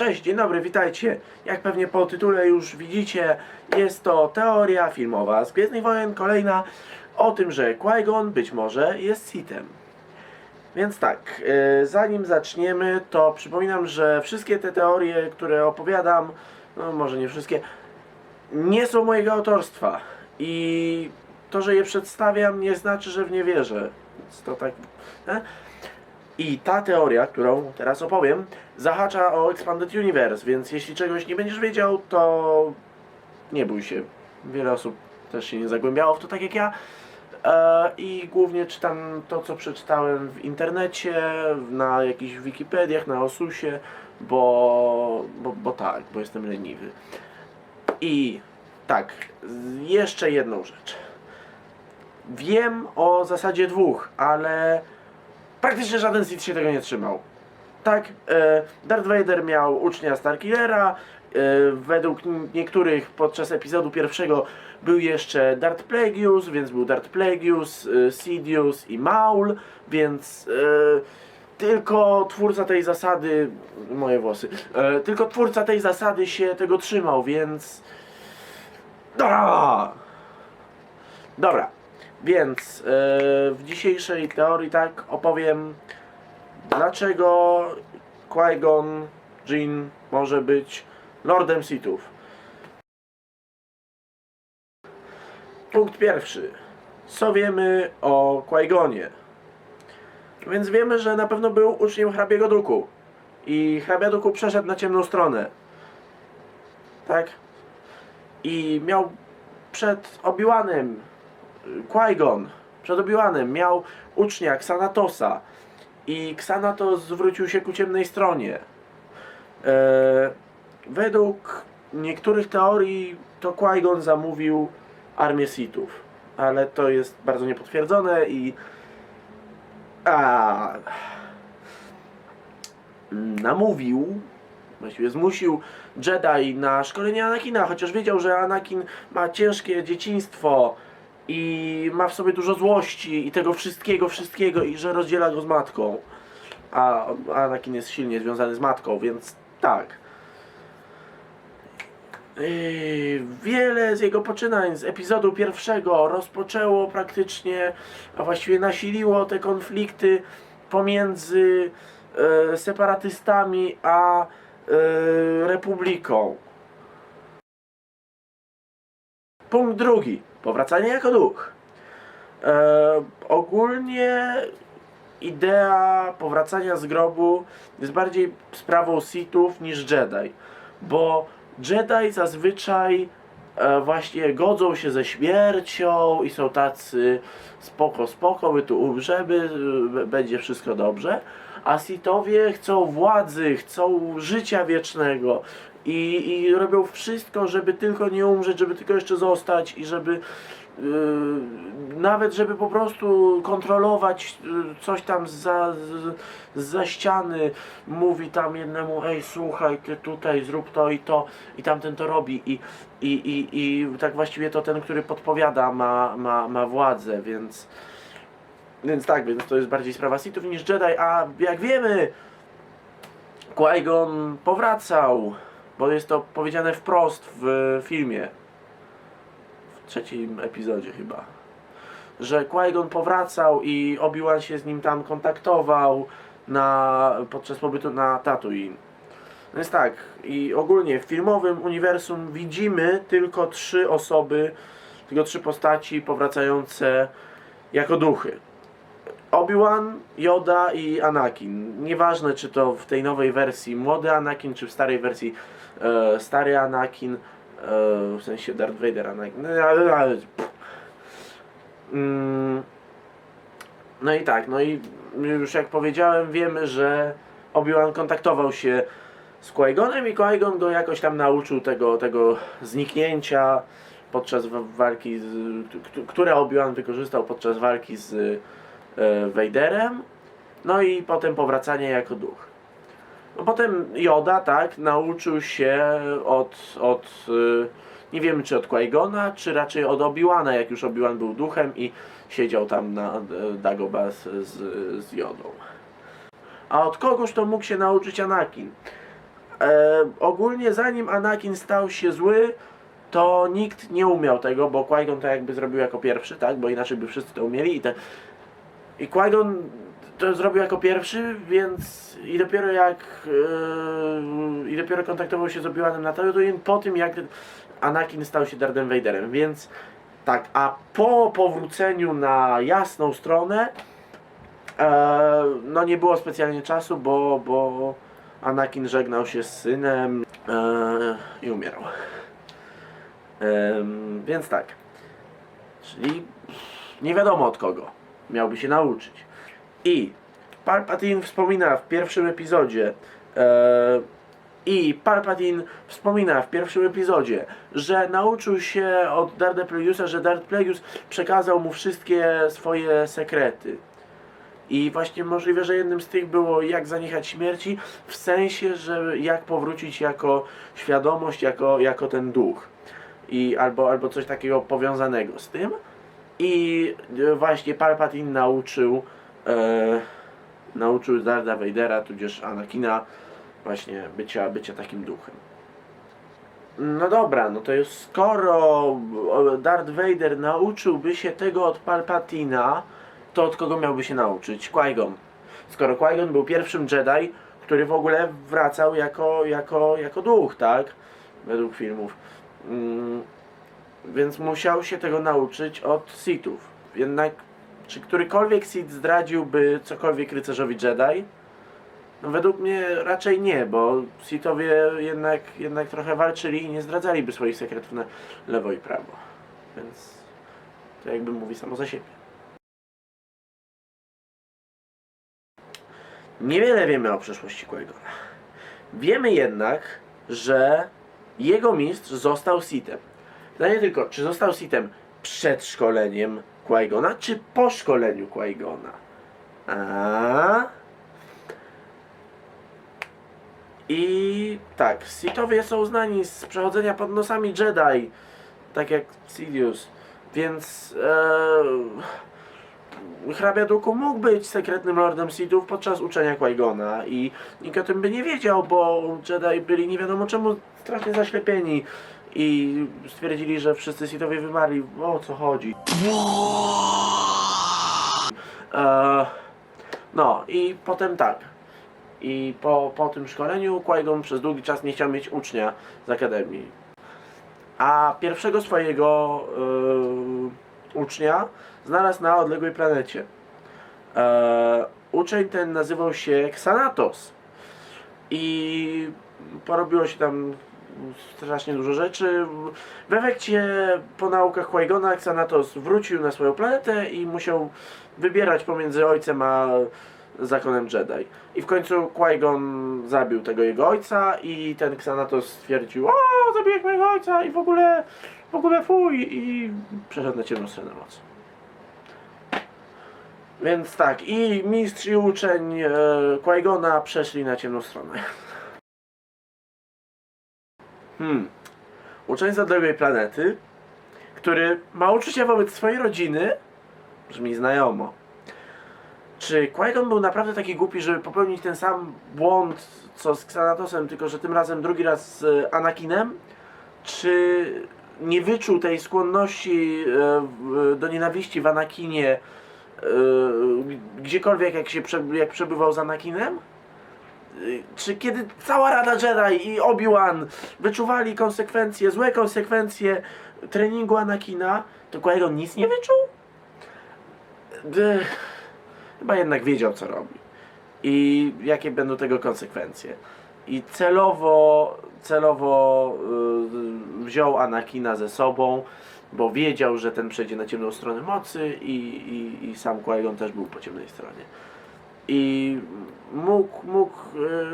Cześć, dzień dobry, witajcie. Jak pewnie po tytule już widzicie, jest to teoria filmowa z Gwiezdnych Wojen, kolejna o tym, że Qui-Gon być może jest Sithem. Więc tak, e, zanim zaczniemy, to przypominam, że wszystkie te teorie, które opowiadam, no może nie wszystkie, nie są mojego autorstwa. I to, że je przedstawiam, nie znaczy, że w nie wierzę. Więc to tak. E? I ta teoria, którą teraz opowiem, zahacza o Expanded Universe, więc jeśli czegoś nie będziesz wiedział, to nie bój się. Wiele osób też się nie zagłębiało w to tak jak ja. E, I głównie czytam to, co przeczytałem w internecie, na jakichś Wikipediach, na Osusie, bo, bo, bo tak, bo jestem leniwy. I tak, jeszcze jedną rzecz. Wiem o zasadzie dwóch, ale praktycznie żaden Sith się tego nie trzymał. Tak, e, Darth Vader miał ucznia Starkillera, e, według niektórych podczas epizodu pierwszego był jeszcze Darth Plagueis, więc był Darth Plagueis, e, Sidious i Maul, więc tylko twórca tej zasady, moje włosy, tylko twórca tej zasady się tego trzymał, więc... Ah! Dobra, więc e, w dzisiejszej teorii tak opowiem dlaczego Qui-Gon może być Lordem Sithów. Punkt pierwszy. Co wiemy o Qui-Gonie? Więc wiemy, że na pewno był uczniem hrabiego Duku. I hrabia Duku przeszedł na ciemną stronę. Tak? I miał przed Obi-Wanem Qui-Gon, przed Obi-Wanem miał ucznia Xanatosa i Xanatos zwrócił się ku ciemnej stronie. E, według niektórych teorii to Qui-Gon zamówił armię Sithów, ale to jest bardzo niepotwierdzone i a, namówił, właściwie zmusił Jedi na szkolenie Anakina, chociaż wiedział, że Anakin ma ciężkie dzieciństwo i ma w sobie dużo złości i tego wszystkiego, wszystkiego i że rozdziela go z matką. A Anakin jest silnie związany z matką, więc tak. Yy, Wiele z jego poczynań z epizodu pierwszego rozpoczęło praktycznie, a właściwie nasiliło te konflikty pomiędzy e, separatystami a e, republiką. Punkt drugi. Powracanie jako duch. E, ogólnie idea powracania z grobu jest bardziej sprawą Sithów niż Jedi. Bo Jedi zazwyczaj e, właśnie godzą się ze śmiercią i są tacy spoko, spoko, my tu umrzemy, będzie wszystko dobrze. A Sithowie chcą władzy, chcą życia wiecznego i, i robią wszystko, żeby tylko nie umrzeć, żeby tylko jeszcze zostać i żeby yy, nawet żeby po prostu kontrolować yy, coś tam za, za ściany. Mówi tam jednemu ej słuchaj ty tutaj zrób to i to. I tamten to robi. I, i, i, i tak właściwie to ten, który podpowiada ma, ma, ma władzę, więc więc tak, więc to jest bardziej sprawa Sithów niż Jedi, a jak wiemy Qui-Gon powracał, bo jest to powiedziane wprost w filmie. W trzecim epizodzie chyba. Że Qui-Gon powracał i Obi-Wan się z nim tam kontaktował na, podczas pobytu na Tatooine. No jest tak, i ogólnie w filmowym uniwersum widzimy tylko trzy osoby, tylko trzy postaci powracające jako duchy. Obi-Wan, Yoda i Anakin. Nieważne, czy to w tej nowej wersji młody Anakin, czy w starej wersji e, stary Anakin, e, w sensie Darth Vader Anakin. No. Mm, no i tak, no i już jak powiedziałem, wiemy, że Obi-Wan kontaktował się z Qui-Gonem i Qui-Gon go jakoś tam nauczył tego, tego zniknięcia podczas wa- walki, z, które Obi-Wan wykorzystał podczas walki z e, Vaderem, no i potem powracanie jako duch. No potem Yoda, tak, nauczył się od, od e, nie wiemy czy od Qui-Gona, czy raczej od Obi-Wana, jak już Obi-Wan był duchem i siedział tam na e, Dagobah z, z, Jodą. A od kogoś to mógł się nauczyć Anakin. E, ogólnie zanim Anakin stał się zły, to nikt nie umiał tego, bo Qui-Gon to jakby zrobił jako pierwszy, tak? Bo inaczej by wszyscy to umieli i te... I Qui-Gon to zrobił jako pierwszy, więc i dopiero jak yy, i dopiero kontaktował się z Obi-Wanem na Tatooine po tym jak Anakin stał się Darthem Vaderem, więc tak, a po powróceniu na jasną stronę e, no nie było specjalnie czasu, bo, bo Anakin żegnał się z synem e, i umierał. Więc tak. Czyli nie wiadomo od kogo miałby się nauczyć. I Palpatine wspomina w pierwszym epizodzie e, i Palpatine wspomina w pierwszym epizodzie, że nauczył się od Darda Plagueisa, że Darth Plagueis przekazał mu wszystkie swoje sekrety. I właśnie możliwe, że jednym z tych było jak zaniechać śmierci, w sensie, że jak powrócić jako świadomość, jako, jako ten duch. I albo, albo coś takiego powiązanego z tym. I e, właśnie Palpatine nauczył e, nauczył Darda Vadera, tudzież Anakina właśnie bycia, bycia takim duchem. No dobra, no to jest skoro o, Darth Vader nauczyłby się tego od Palpatina, to od kogo miałby się nauczyć? Qui-Gon. Skoro Qui-Gon był pierwszym Jedi, który w ogóle wracał jako, jako, jako duch, tak? Według filmów. Mm, więc musiał się tego nauczyć od Sithów. Jednak, czy którykolwiek Sith zdradziłby cokolwiek rycerzowi Jedi? No według mnie raczej nie, bo Sithowie jednak, jednak trochę walczyli i nie zdradzaliby swoich sekretów na lewo i prawo. Więc to jakby mówi samo za siebie. Niewiele wiemy o przeszłości Qui-Gona. Wiemy jednak, że jego mistrz został Sithem. Pytanie tylko, czy został Sithem przed szkoleniem Qui-Gona, czy po szkoleniu Qui-Gona? A? I tak, Sithowie są znani z przechodzenia pod nosami Jedi, tak jak Sidious, więc e, hrabia Dooku mógł być sekretnym lordem Sithów podczas uczenia Qui-Gona i nikt o tym by nie wiedział, bo Jedi byli nie wiadomo czemu strasznie zaślepieni i stwierdzili, że wszyscy Sithowie wymarli. O co chodzi? E, no i potem tak. I po, po tym szkoleniu Qui-Gon przez długi czas nie chciał mieć ucznia z Akademii. A pierwszego swojego e, ucznia znalazł na odległej planecie. E, uczeń ten nazywał się Xanatos. I porobiło się tam strasznie dużo rzeczy. W efekcie po naukach Qui-Gona Xanatos wrócił na swoją planetę i musiał wybierać pomiędzy ojcem a zakonem Jedi. I w końcu Qui-Gon zabił tego jego ojca i ten Xanatos stwierdził o, zabiję mojego ojca i w ogóle, w ogóle fuj i przeszedł na ciemną stronę mocy. Więc tak, i mistrz i uczeń e, Qui-Gona przeszli na ciemną stronę. Hmm. Uczeń z odległej planety, który ma uczucia wobec swojej rodziny, brzmi znajomo. Czy Qui-Gon był naprawdę taki głupi, żeby popełnić ten sam błąd, co z Xanatosem, tylko że tym razem drugi raz z Anakinem? Czy nie wyczuł tej skłonności e, w- do nienawiści w Anakinie e, gdziekolwiek jak się jak przebywał z Anakinem? Czy kiedy cała Rada Jedi i Obi-Wan wyczuwali konsekwencje, złe konsekwencje treningu Anakina, to Qui-Gon nic nie wyczuł? Chyba jednak wiedział, co robi. I jakie będą tego konsekwencje. I celowo, celowo yy, wziął Anakina ze sobą, bo wiedział, że ten przejdzie na ciemną stronę mocy i, i, i sam Qui-Gon też był po ciemnej stronie. I mógł, mógł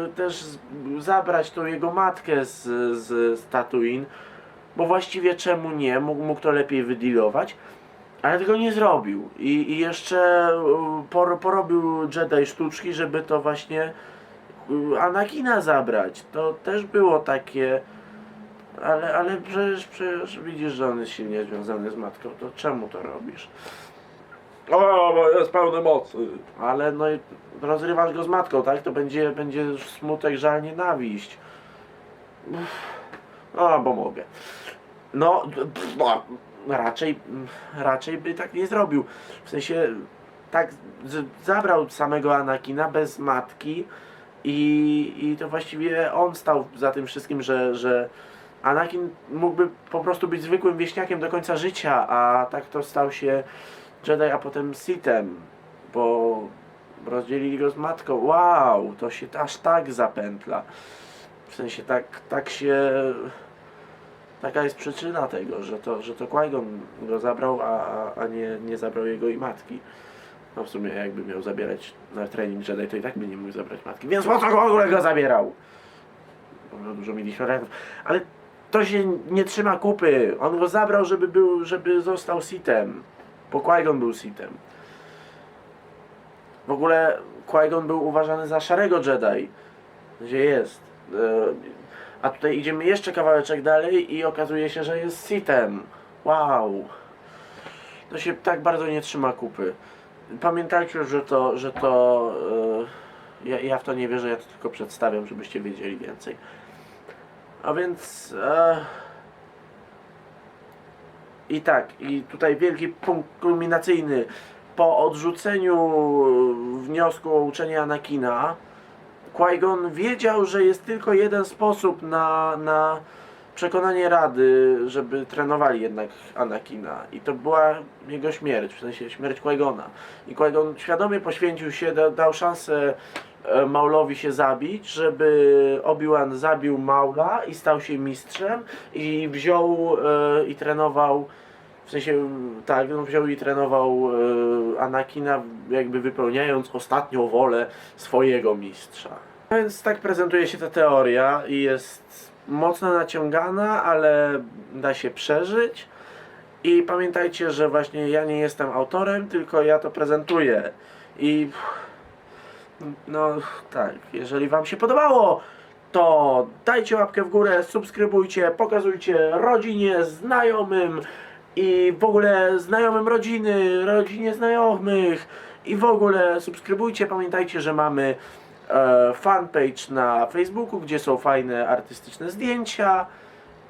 y, też zabrać tą jego matkę z, z, z Tatooine, bo właściwie czemu nie, mógł, mógł to lepiej wydealować, ale tego nie zrobił. I, i jeszcze y, por, porobił Jedi sztuczki, żeby to właśnie y, Anakina zabrać. To też było takie... Ale, ale przecież, przecież widzisz, że on jest silnie związany z matką, to czemu to robisz? O, bo jest pełny mocy. Ale no i rozrywasz go z matką, tak? To będzie, będzie smutek, żal, nienawiść. No, bo mogę. No, pff, no, raczej, raczej by tak nie zrobił. W sensie, tak z, zabrał samego Anakina bez matki i, i to właściwie on stał za tym wszystkim, że, że Anakin mógłby po prostu być zwykłym wieśniakiem do końca życia, a tak to stał się Jedi, a potem Sithem, bo rozdzielili go z matką. Wow, to się aż tak zapętla. W sensie tak, tak się... Taka jest przyczyna tego, że to, że to Qui-Gon go zabrał, a, a- nie, nie zabrał jego i matki. No w sumie jakby miał zabierać na trening Jedi, to i tak by nie mógł zabrać matki. Więc po co w ogóle go zabierał? Bo dużo mieliśmy Ale to się nie trzyma kupy. On go zabrał, żeby był, żeby został Sithem. Bo Qui-Gon był Sithem. W ogóle Qui-Gon był uważany za szarego Jedi. Gdzie jest. E, A tutaj idziemy jeszcze kawałeczek dalej i okazuje się, że jest Sithem. Wow. To się tak bardzo nie trzyma kupy. Pamiętajcie, że to, że to e, ja, ja w to nie wierzę, ja to tylko przedstawiam, żebyście wiedzieli więcej. A więc e, i tak, i tutaj wielki punkt kulminacyjny po odrzuceniu wniosku o uczenie Anakina Qui-Gon wiedział, że jest tylko jeden sposób na, na przekonanie Rady, żeby trenowali jednak Anakina. I to była jego śmierć, w sensie śmierć Qui-Gona. I Qui-Gon świadomie poświęcił się, da, dał szansę Maulowi się zabić, żeby Obi-Wan zabił Maula i stał się mistrzem i wziął e, i trenował w sensie, tak, no wziął i trenował e, Anakina, jakby wypełniając ostatnią wolę swojego mistrza. Więc tak prezentuje się ta teoria i jest mocno naciągana, ale da się przeżyć. I pamiętajcie, że właśnie ja nie jestem autorem, tylko ja to prezentuję. I no tak, jeżeli Wam się podobało, to dajcie łapkę w górę, subskrybujcie, pokazujcie rodzinie, znajomym i w ogóle znajomym rodziny, rodzinie znajomych i w ogóle subskrybujcie. Pamiętajcie, że mamy e, fanpage na Facebooku, gdzie są fajne artystyczne zdjęcia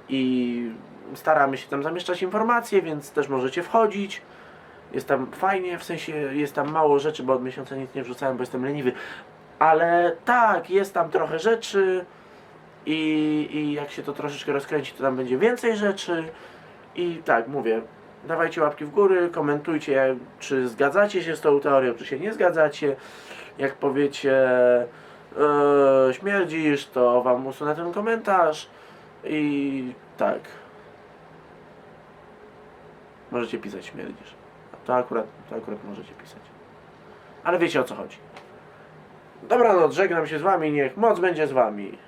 i staramy się tam zamieszczać informacje, więc też możecie wchodzić. Jest tam fajnie, w sensie jest tam mało rzeczy, bo od miesiąca nic nie wrzucałem, bo jestem leniwy. Ale tak, jest tam trochę rzeczy i, i jak się to troszeczkę rozkręci, to tam będzie więcej rzeczy. I tak, mówię, dawajcie łapki w góry, komentujcie, czy zgadzacie się z tą teorią, czy się nie zgadzacie. Jak powiecie, e, śmierdzisz, to wam usunę ten komentarz. I tak. Możecie pisać śmierdzisz. To akurat, to akurat możecie pisać. Ale wiecie o co chodzi. Dobranoc, żegnam się z wami, niech moc będzie z wami.